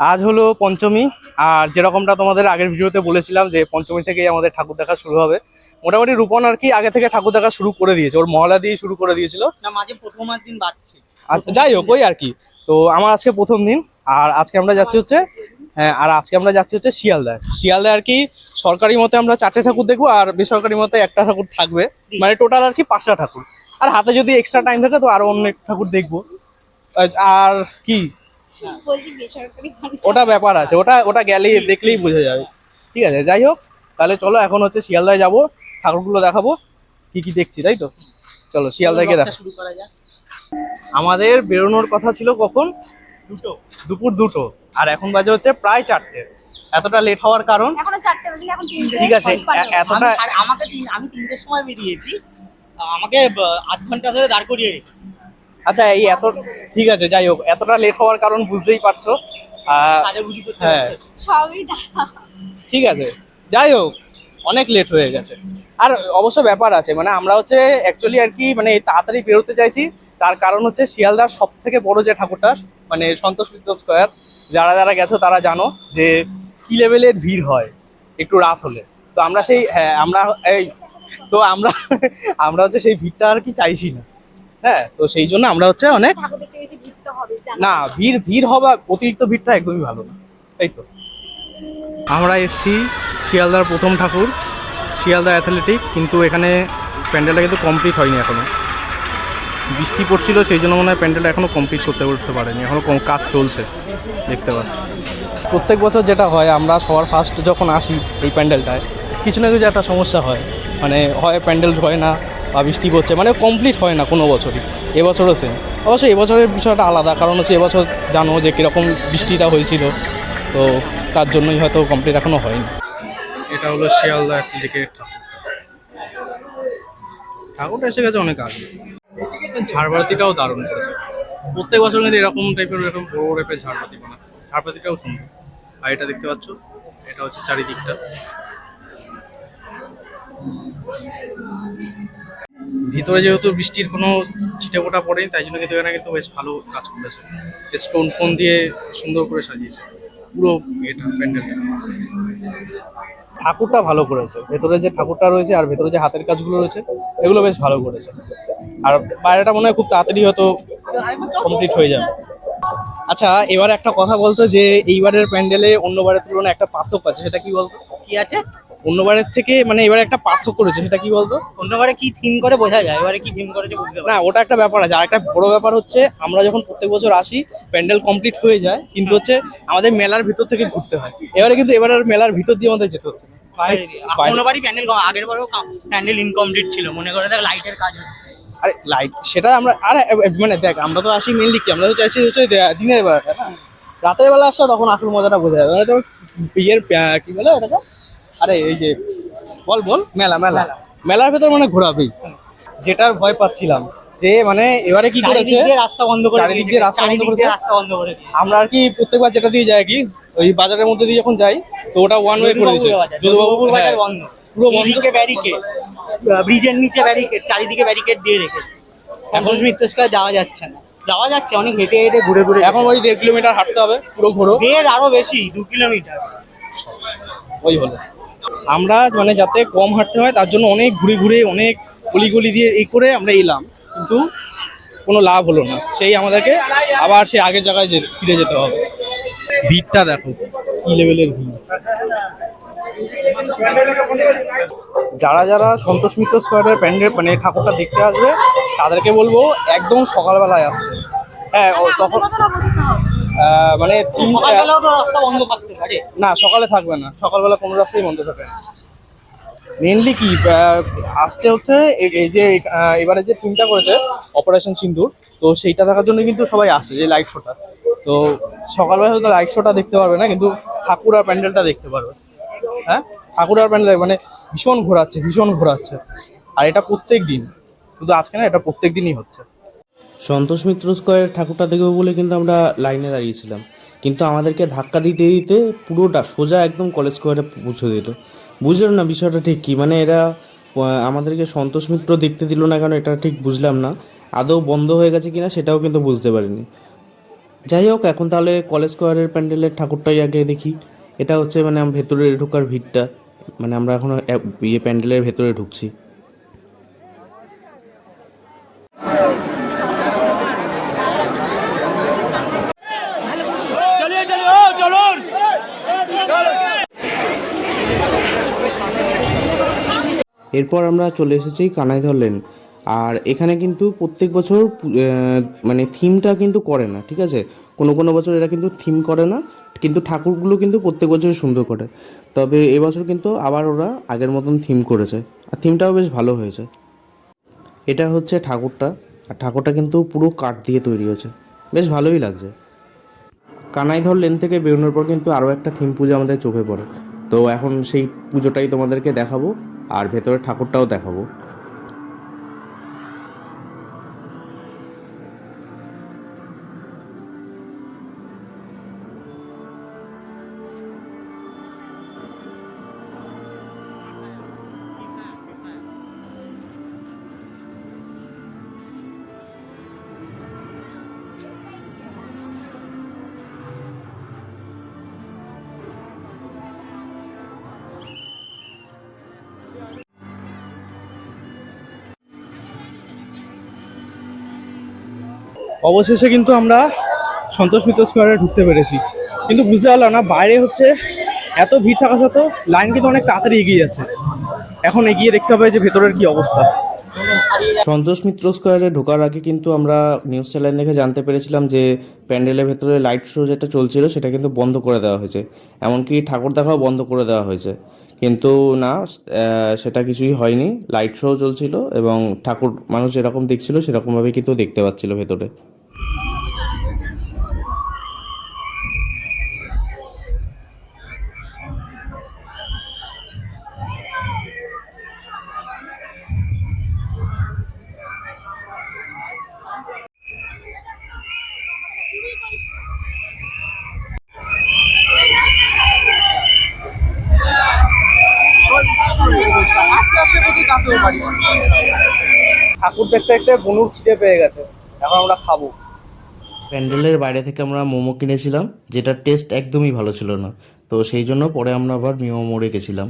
আজ হলো পঞ্চমী আর যেরকমটা তোমাদের আগের ভিডিওতে বলেছিলাম যে পঞ্চমী থেকেই আমাদের ঠাকুর দেখা শুরু হবে মোটামুটি রূপন আর কি আগে থেকে ঠাকুর দেখা শুরু করে দিয়েছে ওর মহলা দিয়ে শুরু করে দিয়েছিল। না মাঝে দিন আর যাই হোক ওই আর কি। তো আমার আজকে প্রথম দিন আর আজকে আমরা যাচ্ছি হচ্ছে হ্যাঁ আর আজকে আমরা যাচ্ছি হচ্ছে শিয়ালদায়। শিয়ালদায় আর কি সরকারি মতে আমরা চারটে ঠাকুর দেখব আর বেসরকারি মতে একটা ঠাকুর থাকবে মানে টোটাল আর কি পাঁচটা ঠাকুর। আর হাতে যদি এক্সট্রা টাইম থাকে তো আরও অন্য ঠাকুর দেখব। আর কি বলছি বেসরকারি ওটা ব্যাপার আছে ওটা ওটা গেলেই দেখলেই বোঝা যাবে। ঠিক আছে যাই হোক তাহলে চলো এখন হচ্ছে শিয়ালদায় যাব ঠাকুরগুলো দেখাবো কি কি দেখছি তাই তো? চলো শিয়ালদায় গিয়ে দেখো। শুরু করা যাক। আমাদের বেরোনোর কথা ছিল কখন? দুটো। দুপুর দুটো আর এখন বাজে হচ্ছে প্রায় চারটে। এতটা লেট হওয়ার কারণ? এখনও চারটে বাজে এখন তিনটে। ঠিক আছে এতটা আমি- আমাকে আমি তিনটের সময় বেরিয়েছি। আমাকে আধ ঘণ্টা ধরে দাঁড় করিয়ে রেখে আচ্ছা এই এত ঠিক আছে যাই হোক এতটা লেট হওয়ার কারণ বুঝতেই পারছ। হ্যাঁ। ঠিক আছে যাই হোক অনেক লেট হয়ে গেছে। আর অবশ্য ব্যাপার আছে মানে আমরা হচ্ছে অ্যাকচুয়ালি আর কি মানে তাড়াতাড়ি বেরোতে চাইছি তার কারণ হচ্ছে শিয়ালদার সব থেকে বড় যে ঠাকুরটা মানে সন্তোষ মিত্র স্কোয়ার যারা যারা গেছো তারা জানো যে কি লেভেলের ভিড় হয় একটু রাত হলে। তো আমরা সেই হ্যাঁ আমরা এই তো আমরা আমরা হচ্ছে সেই ভিড়টা আর কি চাইছি না। হ্যাঁ তো সেই জন্য আমরা হচ্ছে অনেক। না ভিড় ভিড় হওয়া অতিরিক্ত ভিড়টা একদমই ভালো না। তাই তো। আমরা এসছি শিয়ালদার প্রথম ঠাকুর শিয়ালদা অ্যাথলেটিক কিন্তু এখানে প্যান্ডেলটা কিন্তু কমপ্লিট হয়নি এখনও। বৃষ্টি পড়ছিল সেই জন্য মনে হয় প্যান্ডেলটা এখনও কমপ্লিট করতে উঠতে পারেনি। এখনও কম- কাজ চলছে দেখতে পাচ্ছ। প্রত্যেক বছর যেটা হয় আমরা সবার ফার্স্ট যখন আসি এই প্যান্ডেলটায় কিছু না কিছু একটা সমস্যা হয়। মানে হয় প্যান্ডেল হয় না বা বৃষ্টি পড়ছে। মানে কমপ্লিট হয় না কোনো বছরই। এবছরও সেম অবশ্যই এবছরের বিষয়টা আলাদা, কারণ হচ্ছে এবছর জানো যে কীরকম বৃষ্টিটা হয়েছিল। তো তার জন্যই হয়তো কমপ্লিট এখনও হয়নি। এটা হলো শিয়ালদা অ্যাথলেটিকের ঠাকুর ঠাকুরটা। এসে গেছে অনেক আগে। ঝাড়বাতিটাও দারুণ করেছে। প্রত্যেক বছর কিন্তু এরকম টাইপের এরকম বড় টাইপের ঝাড়বাতি বানায়। ঝাড়বাতিটাও সুন্দর। আর এটা দেখতে পাচ্ছ? এটা হচ্ছে চারিদিকটা। ভিতরে যেহেতু বৃষ্টির কোনো ছিটেফোঁটা পড়েনি তাই জন্য কিন্তু এখানে কিন্তু বেশ ভালো কাজ করেছে। স্টোন ফোন দিয়ে সুন্দর করে সাজিয়েছে। পুরো এটা প্যান্ডেলটা ঠাকুরটা ভালো করেছে। ভেতরে যে ঠাকুরটা রয়েছে আর ভেতরে যে হাতের কাজগুলো রয়েছে এগুলো বেশ ভালো করেছে। আর বাইরেটা মনে হয় খুব তাড়াতাড়ি হয়তো কমপ্লিট হয়ে যাবে। আচ্ছা এবার একটা কথা বলতো যে এইবারের প্যান্ডেলে অন্যবারের তুলনায় একটা পার্থক্য আছে সেটা কি বলতো? কি আছে? অন্যবারের থেকে মানে এবারে একটা পার্থক্য রয়েছে সেটা কি বলতো? অন্যবারে কি থিম করে বোঝা যায়? এবারে কি থিম করেছে বুঝতে না ওটা একটা ব্যাপার আছে। আর একটা বড় ব্যাপার হচ্ছে আমরা যখন প্রত্যেক বছর আসি প্যান্ডেল কমপ্লিট হয়ে যায় কিন্তু হচ্ছে আমাদের মেলার ভিতর থেকে ঘুরতে হয়। এবারে কিন্তু এবারে আর মেলার ভিতর দিয়ে আমাদের যেতে হচ্ছে। অন্যবারই প্যান্ডেল আগের বারও প্যান্ডেল ইনকমপ্লিট ছিল। মনে করে দেখ লাইটের কাজ। আরে লাইট সেটা আমরা আরে মানে দেখ আমরা তো আসি মেনলি কি? আমরা তো চাইছি হচ্ছে দিনের বেলাটা না? রাতের বেলা আসলে তখন আসল মজাটা বোঝা যাবে মানে তো ইয়ের কি বলে ওটাকে? আরে এই যে বল বল। মেলা মেলা। মেলার ভেতর মানে ঘোরাবেই যেটার ভয় পাচ্ছিলাম যে মানে এবারে কি করেছে? রাস্তা বন্ধ করে চারিদিক দিয়ে রাস্তা বন্ধ করেছে। রাস্তা বন্ধ করে। আমরা আর কি প্রত্যেকবার যেটা দিয়ে যাই কি ওই বাজারের মধ্যে দিয়ে যখন যাই তো ওটা ওয়ান ওয়ে করে দিয়েছে। যদুবাবুর বাজার, যদুবাবুর বাজার হ্যাঁ, বন্ধ। পুরো বন্ধ। এদিকে ব্যারিকেড ব্রিজের নিচে ব্যারিকেড চারিদিকে ব্যারিকেড দিয়ে রেখেছে। এখন মিত্রস্কার যাওয়া যাচ্ছে না। যাওয়া যাচ্ছে অনেক হেঁটে হেঁটে ঘুরে ঘুরে এখন ওই দেড় কিলোমিটার হাঁটতে হবে পুরো ঘোরো। দেড় আরও বেশি দু কিলোমিটার ওই হলো। আমরা মানে যাতে কম হাঁটতে হয় তার জন্য অনেক ঘুরে ঘুরে অনেক গলি দিয়ে এই করে আমরা এলাম। কিন্তু কোনো লাভ হলো না। সেই আমাদেরকে আবার সেই আগের জায়গায় যে ফিরে যেতে হবে। ভিড়টা দেখো কি লেভেলের ভিড়। যারা যারা সন্তোষ মিত্র স্কোয়ারের প্যান্ডেল মানে ঠাকুরটা দেখতে আসবে তাদেরকে বলব একদম সকালবেলায় আসতে। হ্যাঁ তখন মানে তিনটা না সকালে থাকবে না। সকালবেলা কোনো রাস্তাই বন্ধ থাকে না। মেনলি কি আসছে হচ্ছে এই যে এবারে যে থিমটা করেছে অপারেশন সিন্দুর তো সেইটা দেখার জন্য কিন্তু সবাই আসছে যে লাইট শোটা তো সকালবেলা হয়তো লাইট শোটা দেখতে পারবে না কিন্তু ঠাকুর আর প্যান্ডেলটা দেখতে পারবে। হ্যাঁ? ঠাকুর আর প্যান্ডেল মানে ভীষণ ঘোরাচ্ছে ভীষণ ঘোরাচ্ছে। আর এটা প্রত্যেক দিন। শুধু আজকে না এটা প্রত্যেক দিনই হচ্ছে। সন্তোষ মিত্র স্কোয়ারের ঠাকুরটা দেখব বলে কিন্তু আমরা লাইনে দাঁড়িয়েছিলাম। কিন্তু আমাদেরকে ধাক্কা দিতে দিতে পুরোটা সোজা একদম কলেজ স্কোয়ারে পৌঁছে দিল। বুঝলাম না বিষয়টা ঠিক কী? মানে এরা আমাদেরকে সন্তোষ মিত্র দেখতে দিল না কেন এটা ঠিক বুঝলাম না। আদৌ বন্ধ হয়ে গেছে কিনা সেটাও কিন্তু বুঝতে পারিনি। যাই হোক, এখন তাহলে কলেজ স্কোয়ারের প্যান্ডেলের ঠাকুরটাই আগে দেখি। এটা হচ্ছে মানে ভেতরে ঢোকার ভিড়টা। মানে আমরা এখন ইয়ে প্যান্ডেলের ভেতরে ঢুকছি। এরপর আমরা চলে এসেছি কানাইধর লেন। আর এখানে কিন্তু প্রত্যেক বছর মানে থিমটা কিন্তু করে না, ঠিক আছে? কোনো কোনো বছর এরা কিন্তু থিম করে না, কিন্তু ঠাকুরগুলো কিন্তু প্রত্যেক বছর সুন্দর করে। তবে এবছর কিন্তু আবার ওরা আগের মতন থিম করেছে, আর থিমটাও বেশ ভালো হয়েছে। এটা হচ্ছে ঠাকুরটা, আর ঠাকুরটা কিন্তু পুরো কাঠ দিয়ে তৈরি হয়েছে। বেশ ভালোই লাগছে। কানাইধর লেন থেকে বেরোনোর পর কিন্তু আরও একটা থিম পুজো আমাদের চোখে পড়ে। তো এখন সেই পুজোটাই তোমাদেরকে দেখাবো। আর ভেতরে ঠাকুরটাও দেখাবো। অবশেষে কিন্তু আমরা সন্তোষ মিত্র স্কোয়ারে ঢুকতে পেরেছি। কিন্তু বুঝতে পারলাম না, বাইরে হচ্ছে এত ভিড় থাকা সত্ত্বেও লাইন কিন্তু অনেক তাড়াতাড়ি এগিয়ে যাচ্ছে। এখন এগিয়ে দেখতে হবে যে ভেতরের কি অবস্থা। সন্তোষ মিত্র স্কোয়ারে ঢোকার আগে কিন্তু আমরা নিউজ চ্যানেল দেখে জানতে পেরেছিলাম যে প্যান্ডেলের ভেতরে লাইট শো যেটা চলছিল সেটা কিন্তু বন্ধ করে দেওয়া হয়েছে। এমনকি ঠাকুর দেখাও বন্ধ করে দেওয়া হয়েছে। কিন্তু না সেটা কিছুই হয়নি। লাইট শো চলছিল এবং ঠাকুর, মানুষ যেরকম দেখছিল সেরকমভাবে কিন্তু দেখতে পাচ্ছিল ভেতরে। ঠাকুর দেখতে দেখতে বনুর খিদে পেয়ে গেছে। এখন আমরা খাব। প্যান্ডেলের বাইরে থেকে আমরা মোমো কিনেছিলাম যেটা টেস্ট একদমই ভালো ছিল না। তো সেই জন্য পরে আমরা আবার মিও মোড়ে গেছিলাম।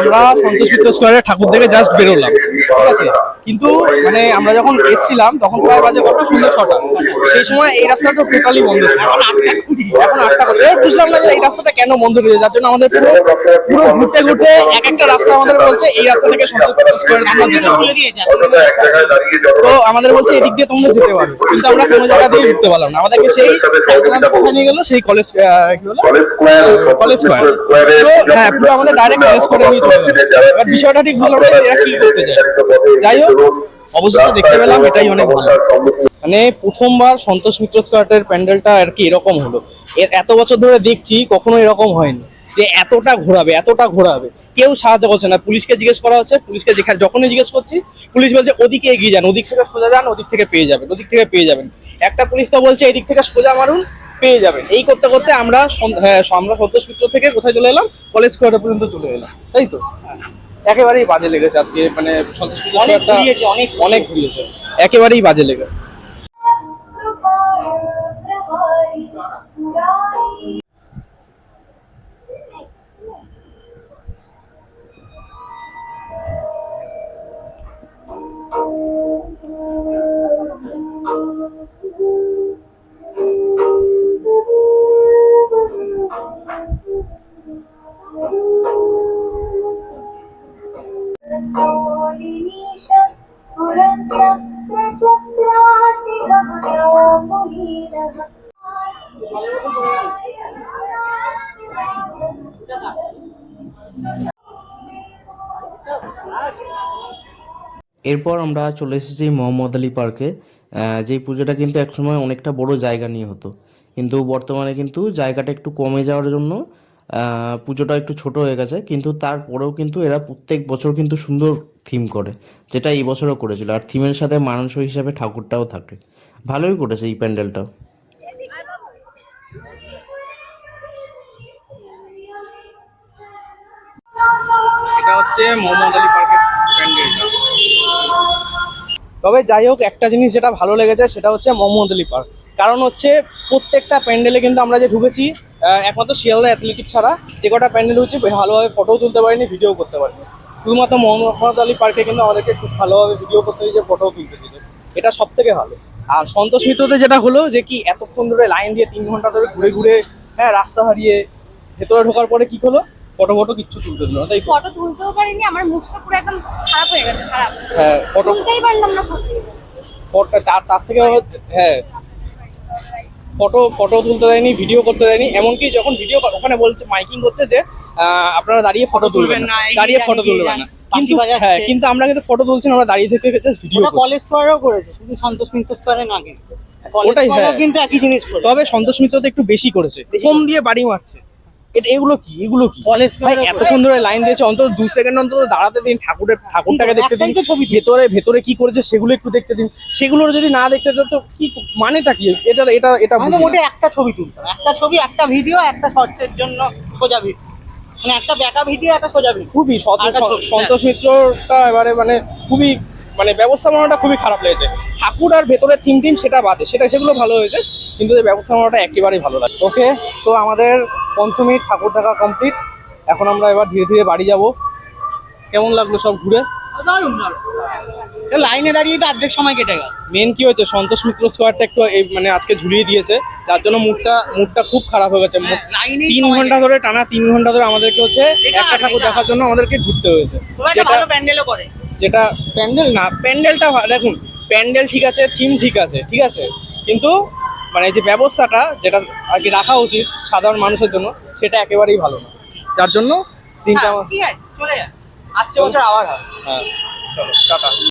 আমরা সন্তোষ মিত্র স্কোয়ারে ঠাকুর দেখে জাস্ট বেরোলাম ঠিক আছে? কিন্তু মানে আমরা যখন এসছিলাম, তখন প্রায় বাজে কত সন্ধ্যে ছটা। সেই সময় এই রাস্তাটা টোটালি বন্ধ ছিল। এখন আটটা কুড়ি, এখন আটটা কুড়ি বুঝলাম না যে এই রাস্তাটা কেন বন্ধ রয়েছে যার জন্য আমাদের পুরো পুরো ঘুরতে ঘুরতে এক একটা রাস্তা আমাদের বলছে, এই রাস্তা থেকে তো আমাদের বলছে, এদিক দিয়ে তোমরা যেতে পারো। কিন্তু আমরা কোনো জায়গা দিয়ে ঢুকতে পারলাম না। আমাদেরকে সেই নিয়ে গেলো? সেই কলেজ কলেজ স্কোয়ার তো হ্যাঁ পুরো আমাদের ডাইরেক্ট কলেজ স্কোয়ারে নিয়ে চলে গেলো। বিষয়টা ঠিক না এরা কি করতে চায় যাই হোক অবশ্যই দেখতে পেলাম এটাই অনেক ভালো। মানে প্রথমবার সন্তোষ মিত্র স্কোয়ারের প্যান্ডেলটা আর কি এরকম হলো। এত বছর ধরে দেখছি কখনো এরকম হয়নি যে এতটা ঘোরাবে এতটা ঘোরাবে। কেউ সাহায্য করছে না। পুলিশকে জিজ্ঞেস করা হচ্ছে পুলিশকে যেখানে যখনই জিজ্ঞেস করছি পুলিশ বলছে ওদিকে এগিয়ে যান ওদিক থেকে সোজা যান ওদিক থেকে পেয়ে যাবেন ওদিক থেকে পেয়ে যাবেন। একটা পুলিশ তো বলছে এদিক থেকে সোজা মারুন পেয়ে যাবেন। এই করতে করতে আমরা হ্যাঁ আমরা সন্তোষ মিত্র থেকে কোথায় চলে এলাম? কলেজ স্কোয়ার পর্যন্ত চলে এলাম। তাই তো? একেবারেই বাজে লেগেছে আজকে মানে সন্তোষ অনেক অনেক ঘুরিয়েছে। একেবারেই বাজে লেগেছে। এরপর আমরা চলে এসেছি মোহাম্মদ আলী পার্কে যেই পুজোটা কিন্তু একসময় অনেকটা বড় জায়গা নিয়ে হতো। কিন্তু বর্তমানে কিন্তু জায়গাটা একটু কমে যাওয়ার জন্য পুজোটা একটু ছোট হয়ে গেছে। কিন্তু তারপরেও কিন্তু এরা প্রত্যেক বছর কিন্তু সুন্দর থিম করে, যেটা এই বছরও করেছিল। আর থিমের সাথে মানানসই হিসাবে ঠাকুরটাও থাকে। ভালোই করেছে এই প্যান্ডেলটাও। এটা হচ্ছে পার্কের তবে যাই হোক, একটা জিনিস যেটা ভালো লেগেছে, সেটা হচ্ছে মোহাম্মদ আলী পার্ক। কারণ হচ্ছে প্রত্যেকটা প্যান্ডেলে কিন্তু আমরা যে ঢুকেছি একমাত্র শিয়ালদা অ্যাথলেটিক ছাড়া, যে কটা প্যান্ডেল হচ্ছে ভালোভাবে ফটোও তুলতে পারিনি ভিডিও করতে পারিনি। শুধুমাত্র মোহাম্মদ আলী পার্কে কিন্তু আমাদেরকে খুব ভালোভাবে ভিডিও করতে দিয়েছে ফটোও তুলতে দিয়েছে। এটা সব থেকে ভালো। আর সন্তোষ মিত্রতে যেটা হলো যে কি, এতক্ষণ ধরে লাইন দিয়ে তিন ঘণ্টা ধরে ঘুরে ঘুরে হ্যাঁ রাস্তা হারিয়ে ভেতরে ঢোকার পরে কি হলো? ফটো ফটো কিচ্ছু তুলতে দিল না তাই ফটো তুলতেও পারিনি আমার মুখটা পুরো একদম খারাপ হয়ে গেছে খারাপ। হ্যাঁ ফটো তুলতেই পারলাম না ফটো। ফটো তার তার থেকে হ্যাঁ। ফটো ফটো তুলতে দেয়নি ভিডিও করতে দেয়নি এমনকি যখন ভিডিও ওখানে বলছে মাইকিং করছে যে আহ, আপনারা দাঁড়িয়ে ফটো তুলবেন না। দাঁড়িয়ে ফটো তুলবেন না। কিন্তু হ্যাঁ কিন্তু আমরা কিন্তু ফটো তুলছি আমরা দাঁড়িয়ে থেকে জাস্ট ভিডিও কলেজ স্কোয়ারও করেছে শুধু সন্তোষ মিত্র স্কোয়ারে না কিন্তু। ওটাই, হ্যাঁ। কিন্তু একই জিনিস করে তবে সন্তোষ মিত্র তো একটু বেশি করেছে। ফোন দিয়ে বাড়ি মারছে। এটা এগুলো কি? এগুলো কি? ভাই এতক্ষণ ধরে লাইন দিয়েছে অন্তত দু সেকেন্ড অন্তত দাঁড়াতে দিন ঠাকুরের ঠাকুরটাকে দেখতে দিন। ভেতরে ভেতরে কি করেছে সেগুলো একটু দেখতে দিন। সেগুলো যদি না দেখতে তো কি মানেটা কি? এটা এটা এটা আমাদের বুঝি না। মোটে একটা ছবি তুলতাম একটা ছবি একটা ভিডিও একটা শর্টসের জন্য সোজা ভিডিও মানে একটা ব্যাকা ভিডিও একটা সোজা ভিডিও খুবই সন্তোষ মিত্রটা এবারে মানে খুবই মানে ব্যবস্থাপনাটা খুবই খারাপ লেগেছে। ঠাকুর আর ভেতরে থিম টিম সেটা বাদে। সেটা সেগুলো ভালো হয়েছে কিন্তু ব্যবস্থাপনাটা একেবারেই ভালো লাগে ওকে তো আমাদের পঞ্চমীর ঠাকুর দেখা কমপ্লিট এখন আমরা এবার ধীরে ধীরে বাড়ি যাব। কেমন লাগল সব ঘুরে? লাইনে দাঁড়িয়ে তো অর্ধেক সময় কেটে গেল। মেন কি হয়েছে? সন্তোষ মিত্র স্কোয়ারটা একটু এই মানে আজকে ঝুলিয়ে দিয়েছে। যার জন্য মুডটা মুডটা খুব খারাপ হয়ে গেছে। মুড- লাইনেই তিন ঘণ্টা ধরে টানা তিন ঘণ্টা ধরে আমাদেরকে হচ্ছে একটা ঠাকুর দেখার জন্য আমাদেরকে ঘুরতে হয়েছে। যেটা প্যান্ডেলও করে। যেটা প্যান্ডেল না প্যান্ডেলটা দেখুন প্যান্ডেল ঠিক আছে থিম ঠিক আছে ঠিক আছে। কিন্তু মানে যে ব্যবস্থাটা যেটা আর কি রাখা উচিত সাধারণ মানুষের জন্য সেটা একেবারেই ভালো না। যার জন্য? দিনটা হ্যাঁ, আমার চলে যা। আসছে বছর আবার হবে। হ্যাঁ চলো টাটা।